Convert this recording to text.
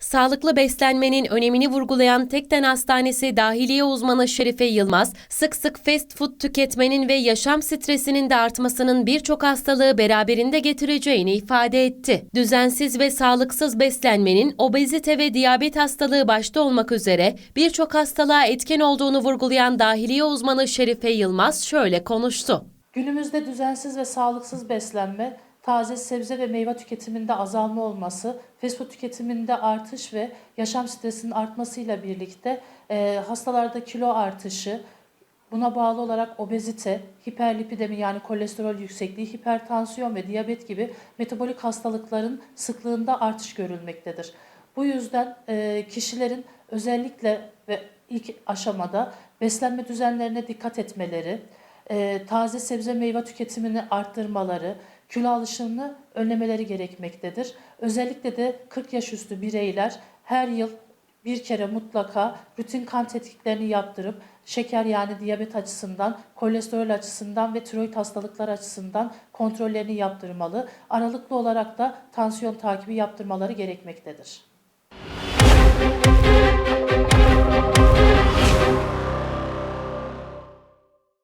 Sağlıklı beslenmenin önemini vurgulayan Tekden Hastanesi dahiliye uzmanı Şerife Yılmaz, sık sık fast food tüketmenin ve yaşam stresinin de artmasının birçok hastalığı beraberinde getireceğini ifade etti. Düzensiz ve sağlıksız beslenmenin obezite ve diyabet hastalığı başta olmak üzere birçok hastalığa etken olduğunu vurgulayan dahiliye uzmanı Şerife Yılmaz şöyle konuştu. Günümüzde düzensiz ve sağlıksız beslenme, taze sebze ve meyve tüketiminde azalma olması, fast food tüketiminde artış ve yaşam stresinin artmasıyla birlikte e, hastalarda kilo artışı, buna bağlı olarak obezite, hiperlipidemi yani kolesterol yüksekliği, hipertansiyon ve diyabet gibi metabolik hastalıkların sıklığında artış görülmektedir. Bu yüzden e, kişilerin özellikle ve ilk aşamada beslenme düzenlerine dikkat etmeleri, e, taze sebze meyve tüketimini arttırmaları, kilo alışımını önlemeleri gerekmektedir. Özellikle de 40 yaş üstü bireyler her yıl bir kere mutlaka rutin kan tetkiklerini yaptırıp şeker yani diyabet açısından, kolesterol açısından ve tiroid hastalıklar açısından kontrollerini yaptırmalı. Aralıklı olarak da tansiyon takibi yaptırmaları gerekmektedir.